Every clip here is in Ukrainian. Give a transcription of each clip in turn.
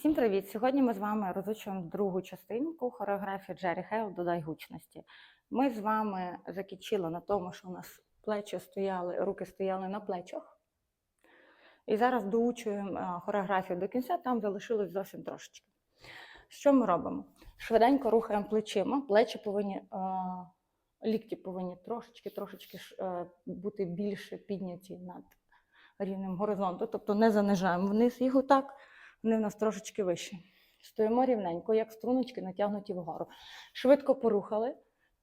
Всім привіт! Сьогодні ми з вами розучуємо другу частинку хореографії Джері Хейл Додай гучності. Ми з вами закінчили на тому, що у нас плечі стояли, руки стояли на плечах. І зараз доучуємо е, хореографію до кінця, там залишилось зовсім трошечки. Що ми робимо? Швиденько рухаємо плечима, плечі повинні, е, лікті повинні трошечки, трошечки е, бути більше підняті над рівнем горизонту, тобто не занижаємо вниз їх отак вони в нас трошечки вищі. Стоїмо рівненько, як струночки натягнуті вгору. Швидко порухали,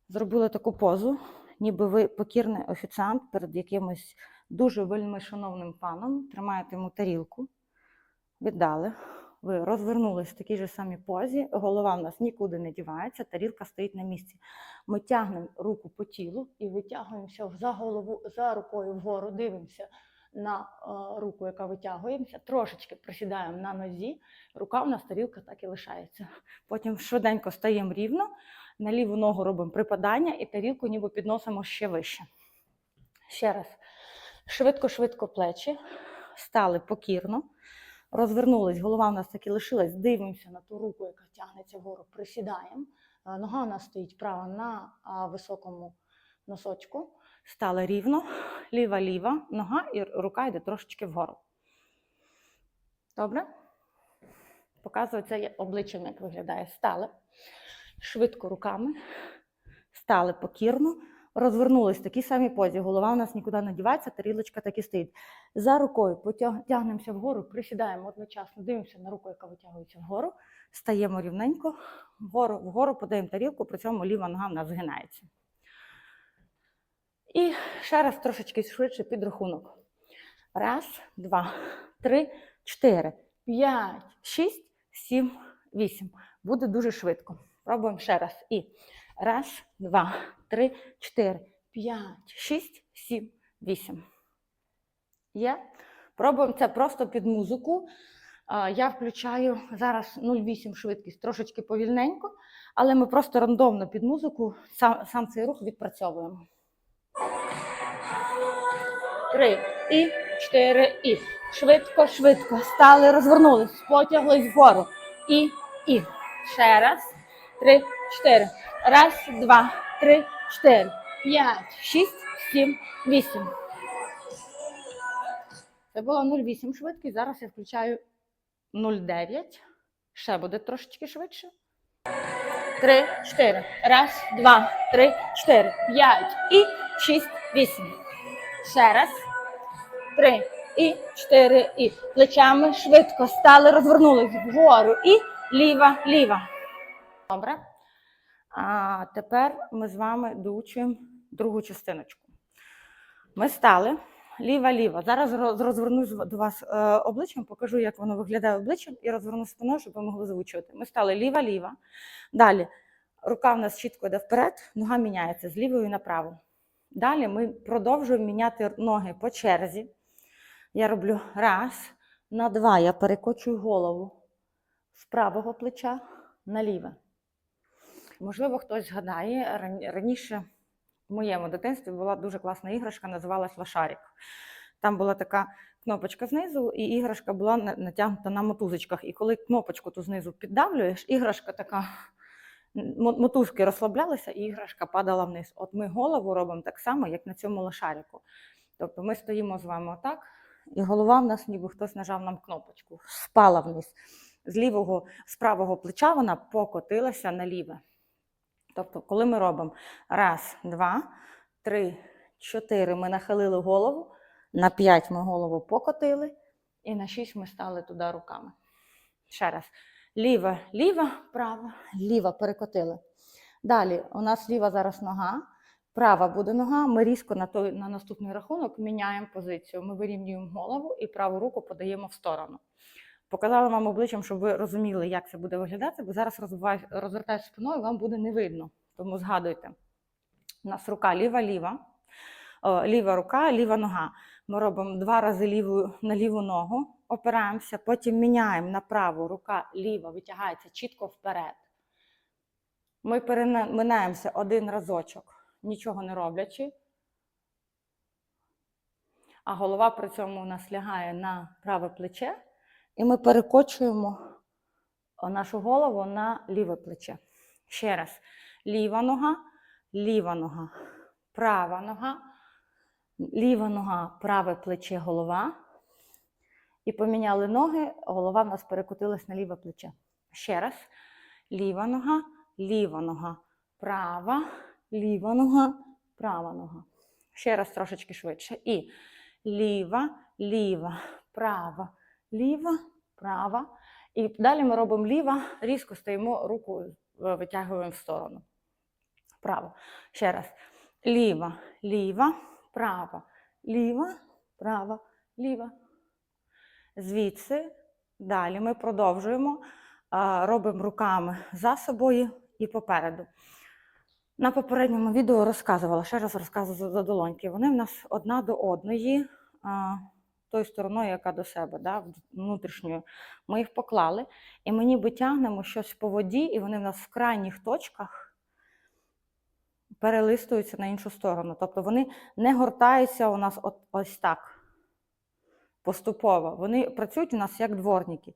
зробили таку позу, ніби ви покірний офіціант перед якимось дуже вельми шановним паном, тримаєте йому тарілку, віддали. Ви розвернулись в такій же самій позі, голова в нас нікуди не дівається, тарілка стоїть на місці. Ми тягнемо руку по тілу і витягуємося за голову, за рукою вгору, дивимося на е, руку, яка витягуємося, трошечки присідаємо на нозі, рука в нас тарілка так і лишається. Потім швиденько стаємо рівно, на ліву ногу робимо припадання і тарілку ніби підносимо ще вище. Ще раз. Швидко-швидко плечі, стали покірно, розвернулись, голова в нас так і лишилась, дивимося на ту руку, яка тягнеться вгору, присідаємо. Е, Нога у нас стоїть права на високому носочку. Стали рівно, ліва-ліва, нога і рука йде трошечки вгору. Добре? Показую це обличчям, як виглядає. Стали. Швидко руками. Стали покірно. Розвернулись в такій самій позі. Голова у нас нікуди не дівається, тарілочка так і стоїть. За рукою потягнемося вгору, присідаємо одночасно, дивимося на руку, яка витягується вгору. Стаємо рівненько, вгору, вгору подаємо тарілку, при цьому ліва нога в нас згинається. І ще раз трошечки швидше підрахунок. Раз, два, три, чотири, п'ять, шість, сім, вісім. Буде дуже швидко. Пробуємо ще раз. І раз, два, три, чотири, п'ять, шість, сім, вісім. Є? Пробуємо це просто під музику. Я включаю зараз 0,8 швидкість, трошечки повільненько, але ми просто рандомно під музику сам, сам цей рух відпрацьовуємо. Три і чотири і. Швидко, швидко. Стали, розвернулись, потяглись вгору. І, і. Ще раз. Три, чотири. Раз, два, три, чотири, п'ять, шість, сім, вісім. Це було 0,8 швидкість. Зараз я включаю 0,9. Ще буде трошечки швидше. Три, чотири. Раз, два, три, чотири, п'ять і шість, вісім. Ще раз. Три і чотири і. Плечами швидко стали, розвернулись вгору і ліва, ліва. Добре. А тепер ми з вами доучуємо другу частиночку. Ми стали ліва-ліва. Зараз роз- розвернусь до вас е, обличчям, покажу, як воно виглядає обличчям, і розверну спиною, щоб ви могли заучувати. Ми стали ліва-ліва. Далі рука в нас чітко йде вперед, нога міняється з лівої направо. Далі ми продовжуємо міняти ноги по черзі. Я роблю раз, на два. Я перекочую голову з правого плеча на ліве. Можливо, хтось згадає, раніше в моєму дитинстві була дуже класна іграшка, називалась Лошарик. Там була така кнопочка знизу, і іграшка була натягнута на мотузочках. І коли кнопочку ту знизу піддавлюєш, іграшка така мотузки розслаблялися, і іграшка падала вниз. От ми голову робимо так само, як на цьому лошарику. Тобто ми стоїмо з вами отак, і голова в нас, ніби хтось нажав нам кнопочку, спала вниз. З лівого, з правого плеча вона покотилася на ліве. Тобто, коли ми робимо раз, два, три, чотири, ми нахилили голову, на п'ять ми голову покотили, і на шість ми стали туди руками. Ще раз. Ліва, ліва, права, ліва перекотили. Далі у нас ліва зараз нога, права буде нога. Ми різко на, той, на наступний рахунок міняємо позицію. Ми вирівнюємо голову і праву руку подаємо в сторону. Показала вам обличчям, щоб ви розуміли, як це буде виглядати, бо зараз розвертаюсь спиною, вам буде не видно. Тому згадуйте. У нас рука ліва-ліва, ліва рука, ліва нога. Ми робимо два рази ліву, на ліву ногу, опираємося, потім міняємо на праву, рука ліва витягається чітко вперед. Ми переминаємося один разочок, нічого не роблячи. А голова при цьому у нас лягає на праве плече, і ми перекочуємо нашу голову на ліве плече. Ще раз. Ліва нога, ліва нога, права нога, ліва нога, праве плече, голова. І поміняли ноги, голова в нас перекотилась на ліве плече. Ще раз. Ліва нога, ліва нога, права, ліва нога, права нога. Ще раз трошечки швидше. І ліва, ліва, права, ліва, права. І далі ми робимо ліва, різко стоїмо, руку е, витягуємо в сторону. Право. Ще раз. Ліва, ліва, права, ліва, права, ліва. Звідси далі ми продовжуємо, робимо руками за собою і попереду. На попередньому відео розказувала, ще раз розказую за- долоньки. Вони в нас одна до одної, тою стороною, яка до себе, да, внутрішньою. Ми їх поклали, і ми ніби тягнемо щось по воді, і вони в нас в крайніх точках перелистуються на іншу сторону. Тобто вони не гортаються у нас от, ось так поступово. Вони працюють у нас як дворники.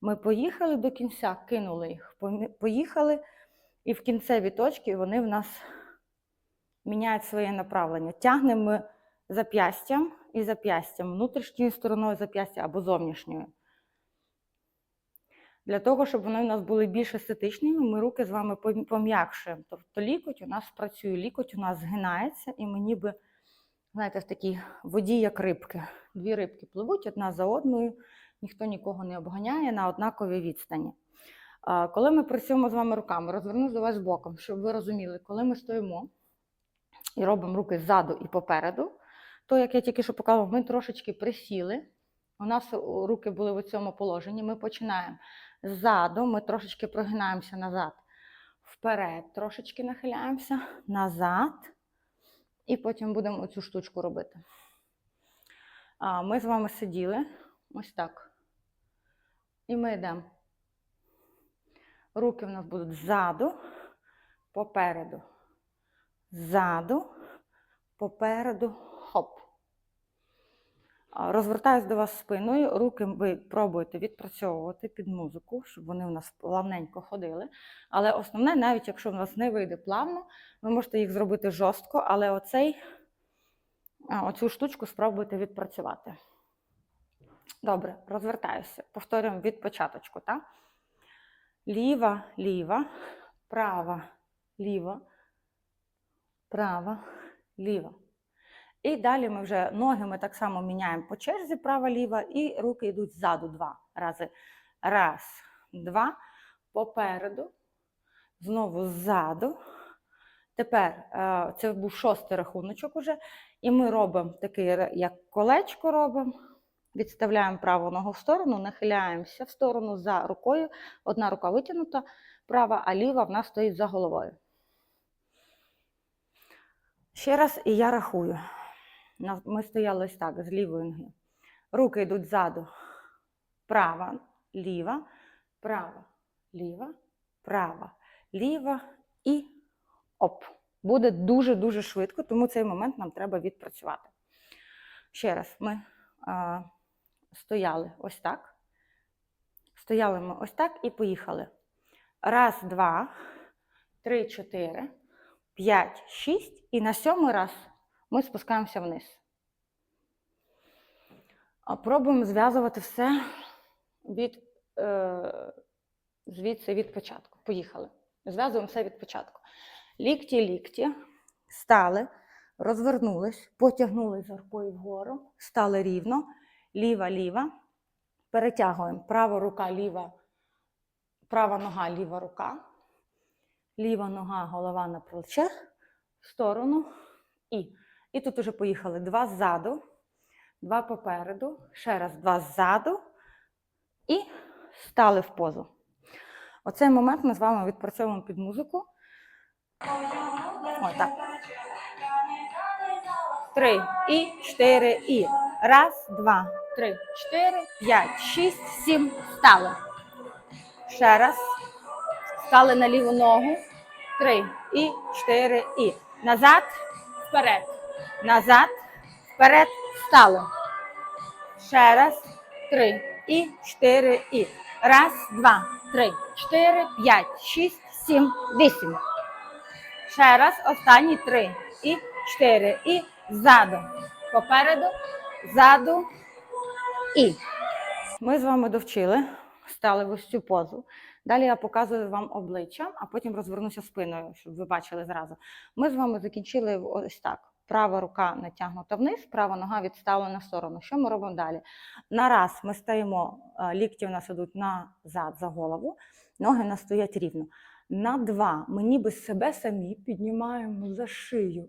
Ми поїхали до кінця, кинули їх, поїхали, і в кінцеві точки вони в нас міняють своє направлення. Тягнемо ми зап'ястям і зап'ястям, внутрішньою стороною зап'ястя або зовнішньою. Для того, щоб вони у нас були більш естетичними, ми руки з вами пом'якшуємо. Тобто лікоть у нас працює, лікоть у нас згинається, і ми ніби, знаєте, в такій воді, як рибки. Дві рибки пливуть одна за одною, ніхто нікого не обганяє на однаковій відстані. Коли ми працюємо з вами руками, розвернусь до вас боком, щоб ви розуміли, коли ми стоїмо і робимо руки ззаду і попереду, то, як я тільки що показувала, ми трошечки присіли. У нас руки були в цьому положенні. Ми починаємо ззаду, ми трошечки прогинаємося назад. Вперед трошечки нахиляємося, назад. І потім будемо цю штучку робити. Ми з вами сиділи ось так. І ми йдемо. Руки в нас будуть ззаду, попереду. Ззаду, попереду, хоп. Розвертаюсь до вас спиною, руки ви пробуєте відпрацьовувати під музику, щоб вони у нас плавненько ходили. Але основне, навіть якщо в нас не вийде плавно, ви можете їх зробити жорстко, але оцей, оцю штучку спробуйте відпрацювати. Добре, розвертаюся. Повторюємо від початочку, так? Ліва, ліва, права, ліва, права, ліва. І далі ми вже ноги ми так само міняємо по черзі права-ліва, і руки йдуть ззаду два рази. Раз, два, попереду, знову ззаду. Тепер е, це був шостий рахуночок уже. І ми робимо такий, як колечко робимо. Відставляємо праву ногу в сторону, нахиляємося в сторону за рукою. Одна рука витягнута, права, а ліва в нас стоїть за головою. Ще раз, і я рахую. Ми стояли ось так, з лівої ноги. Руки йдуть ззаду. Права, ліва, права, ліва, права, ліва і оп. Буде дуже-дуже швидко, тому цей момент нам треба відпрацювати. Ще раз, ми стояли ось так. Стояли ми ось так і поїхали. Раз, два, три, чотири, п'ять, шість. І на сьомий раз ми спускаємося вниз. Пробуємо зв'язувати все від, е, звідси від початку. Поїхали. Зв'язуємо все від початку. Лікті, лікті, стали, розвернулись, потягнули за рукою вгору, стали рівно, ліва, ліва. Перетягуємо права рука, ліва, права нога, ліва рука, ліва нога, голова на плече, в сторону і. І тут уже поїхали два ззаду, два попереду, ще раз два ззаду і стали в позу. Оцей момент ми з вами відпрацьовуємо під музику. Ось так. Три і чотири і. Раз, два, три, чотири, п'ять, шість, сім. Стали. Ще раз. Стали на ліву ногу. Три і чотири і. Назад, вперед. Назад, вперед. Стали. Ще раз. Три і чотири і. Раз, два, три, чотири, п'ять, шість, сім, вісім. Ще раз, останні три. І чотири. І ззаду. Попереду, ззаду і. Ми з вами довчили, стали в ось цю позу. Далі я показую вам обличчя, а потім розвернуся спиною, щоб ви бачили зразу. Ми з вами закінчили ось так. Права рука натягнута вниз, права нога відставлена в сторону. Що ми робимо далі? На раз ми стаємо, е, лікті у нас ідуть назад за голову, ноги у нас стоять рівно. На два ми ніби себе самі піднімаємо за шию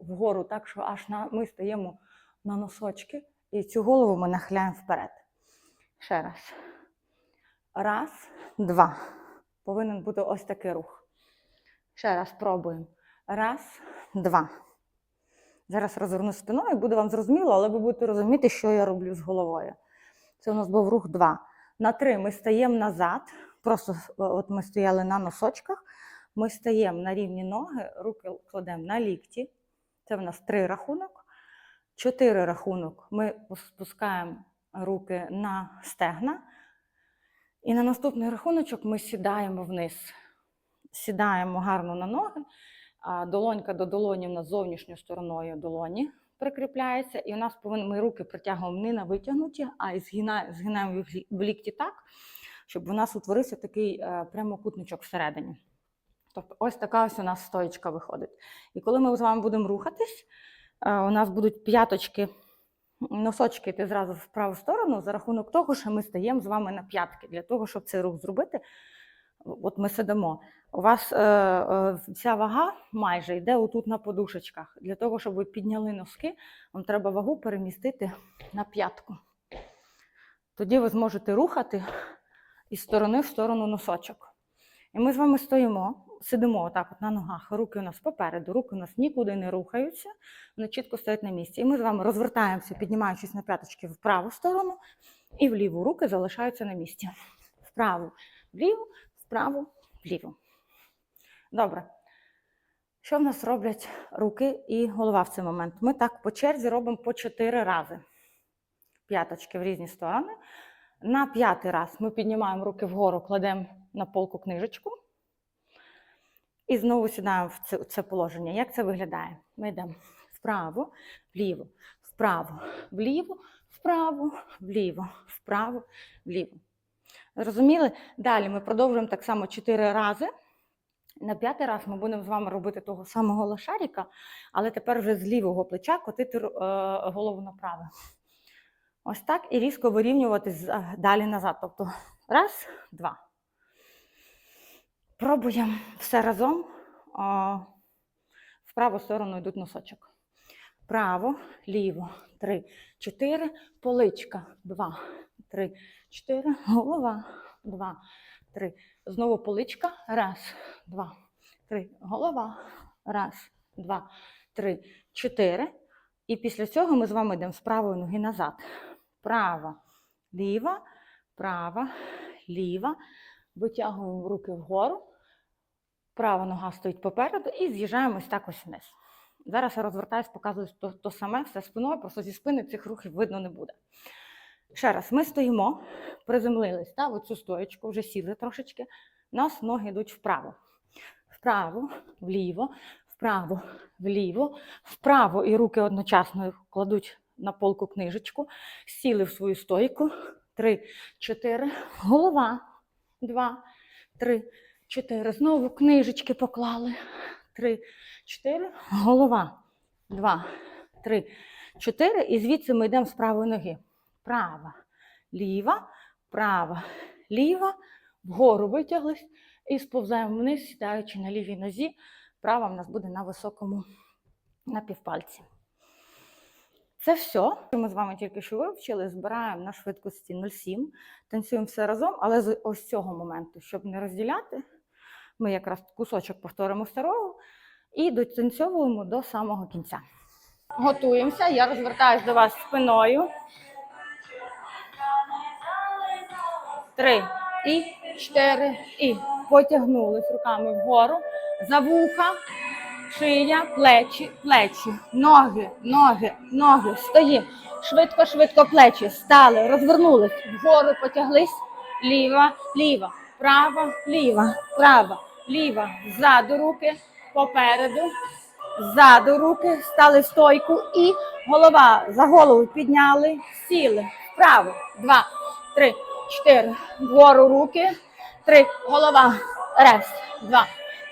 вгору, так що аж на, ми стаємо на носочки, і цю голову ми нахиляємо вперед. Ще раз. Раз, два. Повинен бути ось такий рух. Ще раз пробуємо. Раз, два. Зараз розверну спиною, буде вам зрозуміло, але ви будете розуміти, що я роблю з головою. Це у нас був рух два. На три ми стаємо назад. Просто е, от ми стояли на носочках. Ми стаємо на рівні ноги, руки кладемо на лікті. Це в нас три рахунок. Чотири рахунок. Ми спускаємо руки на стегна. І на наступний рахуночок ми сідаємо вниз. Сідаємо гарно на ноги. Долонька до долоні в нас зовнішньою стороною долоні прикріпляється. І у нас повинні ми руки притягуємо не на витягнуті, а згина- згинаємо їх в лікті так, щоб у нас утворився такий е, прямокутничок всередині. Тобто ось така ось у нас стоїчка виходить. І коли ми з вами будемо рухатись, у нас будуть п'яточки, носочки йти зразу в праву сторону за рахунок того, що ми стаємо з вами на п'ятки. Для того, щоб цей рух зробити, от ми сидимо. У вас е, е, вся вага майже йде отут на подушечках. Для того, щоб ви підняли носки, вам треба вагу перемістити на п'ятку. Тоді ви зможете рухати із сторони в сторону носочок. І ми з вами стоїмо, сидимо отак от на ногах, руки у нас попереду, руки у нас нікуди не рухаються, вони чітко стоять на місці. І ми з вами розвертаємося, піднімаючись на п'яточки в праву сторону і в ліву. Руки залишаються на місці. Вправо, вліво, вправо, вліво. Добре. Що в нас роблять руки і голова в цей момент? Ми так по черзі робимо по чотири рази. П'яточки в різні сторони. На п'ятий раз ми піднімаємо руки вгору, кладемо на полку книжечку. І знову сідаємо в це, це положення. Як це виглядає? Ми йдемо вправо, вліво, вправо, вліво, вправо, вліво, вправо, вліво. Зрозуміли? Далі ми продовжуємо так само чотири рази. На п'ятий раз ми будемо з вами робити того самого лошаріка, але тепер вже з лівого плеча котити е, голову направо. Ось так і різко вирівнювати з- далі назад. Тобто раз, два. Пробуємо все разом. В праву сторону йдуть носочок. Право, ліво, три, чотири, поличка, два, три, чотири, голова, два, три. Знову поличка, раз, два, три, голова, раз, два, три, чотири. І після цього ми з вами йдемо з правої ноги назад. Права, ліва, права, ліва. Витягуємо руки вгору. Права нога стоїть попереду і з'їжджаємо ось так ось вниз. Зараз я розвертаюсь, показую то, то саме, все спиною, просто зі спини цих рухів видно не буде. Ще раз, ми стоїмо, приземлились та, в оцю стоєчку, вже сіли трошечки. Нас ноги йдуть вправо. Вправо, вліво, вправо, вліво, вправо і руки одночасно кладуть на полку книжечку, сіли в свою стойку. Три, чотири, голова, два, три, чотири. Знову книжечки поклали. Три, чотири, голова, два, три, чотири. І звідси ми йдемо з правої ноги. Права, ліва, права, ліва, вгору витяглись і сповзаємо вниз, сідаючи на лівій нозі. Права в нас буде на високому на півпальці. Це все, що ми з вами тільки що вивчили, збираємо на швидкості 0,7, танцюємо все разом, але з ось цього моменту, щоб не розділяти, ми якраз кусочок повторимо старого і дотанцьовуємо до самого кінця. Готуємося, я розвертаюсь до вас спиною. Три і чотири. І потягнулись руками вгору, за вуха, шия, плечі, плечі, ноги, ноги, ноги. Стоїмо. Швидко, швидко плечі. Стали, розвернулись. Вгору потяглись. Ліва, ліва. права, ліва, права, ліва, ззаду руки, попереду, ззаду руки, стали стойку і голова за голову підняли, сіли, вправо, два, три, чотири, вгору руки, три, голова, раз, два,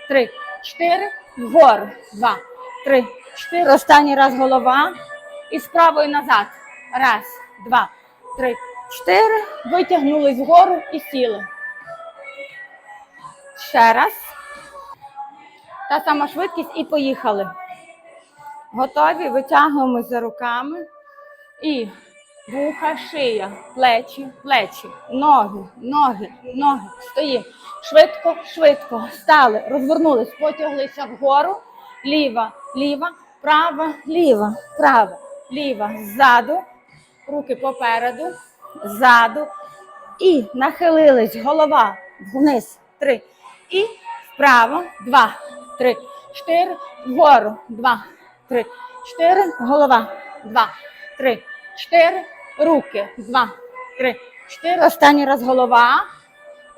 три, чотири, вгору, два, три, чотири, останній раз голова і з правої назад, раз, два, три, чотири, витягнулись вгору і сіли. Ще раз. Та сама швидкість і поїхали. Готові? Витягуємось за руками. І вуха, шия, плечі, плечі, ноги, ноги, ноги. Стоїмо. Швидко, швидко. Стали, розвернулись, потяглися вгору. Ліва, ліва, права, ліва, права, ліва, ззаду. Руки попереду, ззаду. І нахилились, голова вниз. Три. І вправо. Два, три, чотири. Вгору. Два, три, чотири. Голова. Два, три, чотири. Руки. Два, три, чотири. Останній раз голова.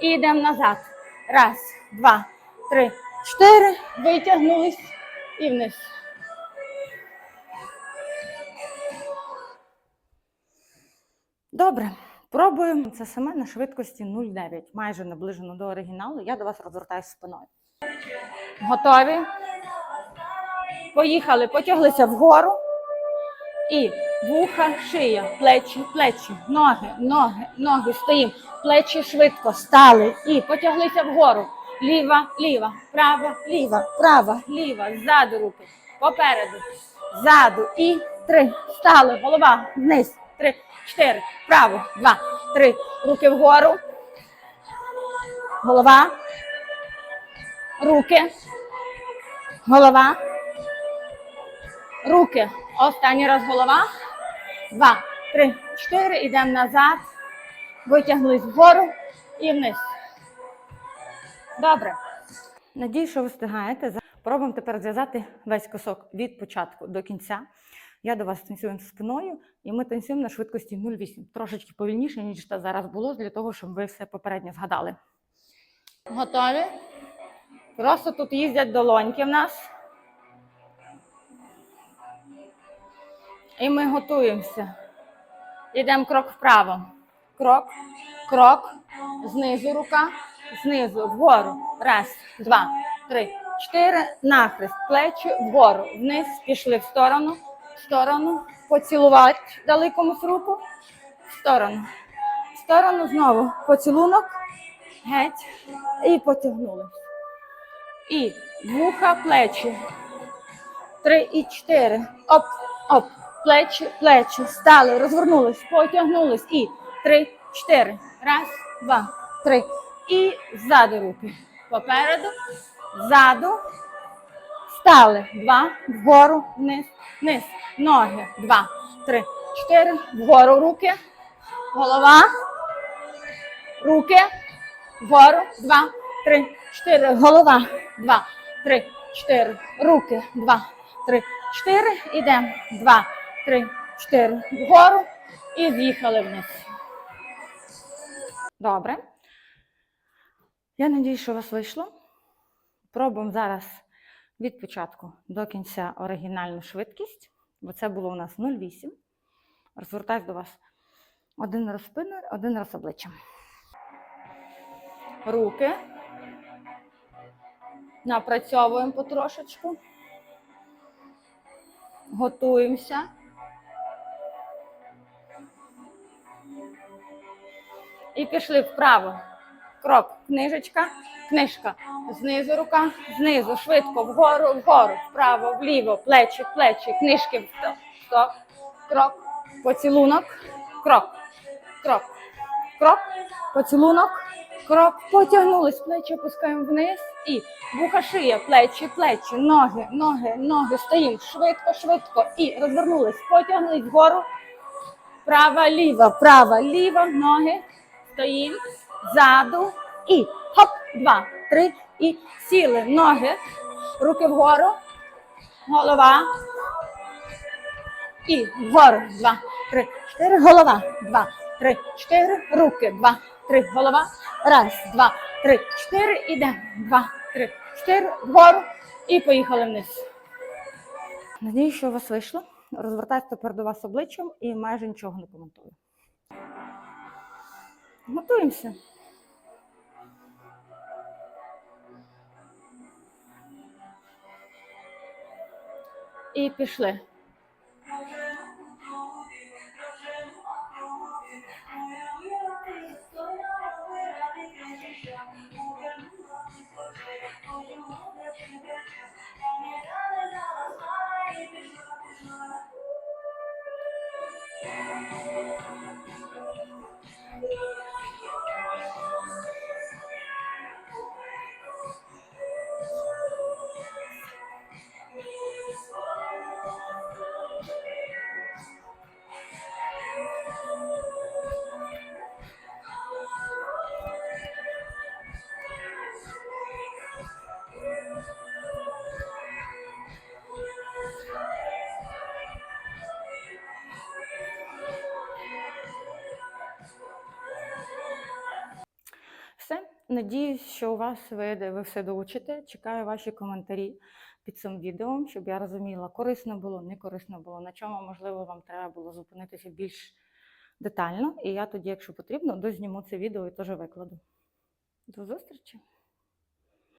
І йдемо назад. Раз, два, три, чотири. Витягнулись і вниз. Добре. Пробуємо це саме на швидкості 0,9, майже наближено до оригіналу. Я до вас розвертаюся спиною. Готові? Поїхали, потяглися вгору. І вуха, шия, плечі, плечі, ноги, ноги, ноги. Стоїмо. Плечі швидко стали. І потяглися вгору. Ліва, ліва, права, ліва, права, ліва, ззаду руки. Попереду, ззаду. І три. Стали. Голова вниз. Три, чотири. Право. Два, три. Руки вгору. Голова. Руки. Голова. Руки. Останній раз голова. Два, три, чотири. Йдемо назад. Витягнулись вгору і вниз. Добре. Надію, що ви встигаєте. Пробуємо тепер зв'язати весь кусок від початку до кінця. Я до вас танцюю спиною, і ми танцюємо на швидкості 0,8. Трошечки повільніше, ніж це зараз було, для того, щоб ви все попередньо згадали. Готові? Просто тут їздять долоньки в нас. І ми готуємося. Йдемо крок вправо. Крок, крок, знизу рука, знизу, вгору. Раз, два, три, чотири. Нахрест. Плечі вгору. Вниз пішли в сторону, в сторону. Поцілувати дали комусь руку. В сторону. В сторону знову. Поцілунок. Геть. І потягнули. І вуха, плечі. Три і чотири. Оп, оп. Плечі, плечі. Стали, розвернулись, потягнулись. І три, чотири. Раз, два, три. І ззаду руки. Попереду, ззаду. Стали. Два. Вгору, вниз, вниз. Ноги. Два, три, чотири. Вгору руки. Голова. Руки. Вгору. Два, три, чотири. Голова. Два, три, чотири. Руки. Два, три, чотири. Ідемо. Два, три, чотири. Вгору. І з'їхали вниз. Добре. Я надію, що у вас вийшло. Пробуємо зараз від початку до кінця оригінальну швидкість, бо це було у нас 0,8. Розвертаюсь до вас один раз спиною, один раз обличчям. Руки. Напрацьовуємо потрошечку. Готуємося. І пішли вправо. Крок, книжечка, книжка. Знизу рука, знизу, швидко, вгору, вгору, вправо, вліво, плечі, плечі, книжки. Стоп, стоп. Крок, поцілунок, крок, крок, крок, поцілунок, крок. Потягнулись, плечі опускаємо вниз і вуха шия, плечі, плечі, ноги, ноги, ноги. Стоїмо швидко, швидко. І розвернулись, потягнулись вгору. Права, ліва, права, ліва, ноги. Стоїмо. Ззаду. І хоп, два, три. І сіли. Ноги. Руки вгору. Голова. І вгору. Два, три, чотири. Голова. Два, три, чотири. Руки. Два, три. Голова. Раз, два, три, чотири. Ідемо. Два, три, чотири. Вгору. І поїхали вниз. Надію, що у вас вийшло. Розвертаюся тепер до вас обличчям і майже нічого не коментую. Готуємося. І пішли. Надіюсь, що у вас вийде, ви все доучите. Чекаю ваші коментарі під цим відео, щоб я розуміла, корисно було, не корисно було, на чому, можливо, вам треба було зупинитися більш детально. І я тоді, якщо потрібно, дозніму це відео і теж викладу. До зустрічі!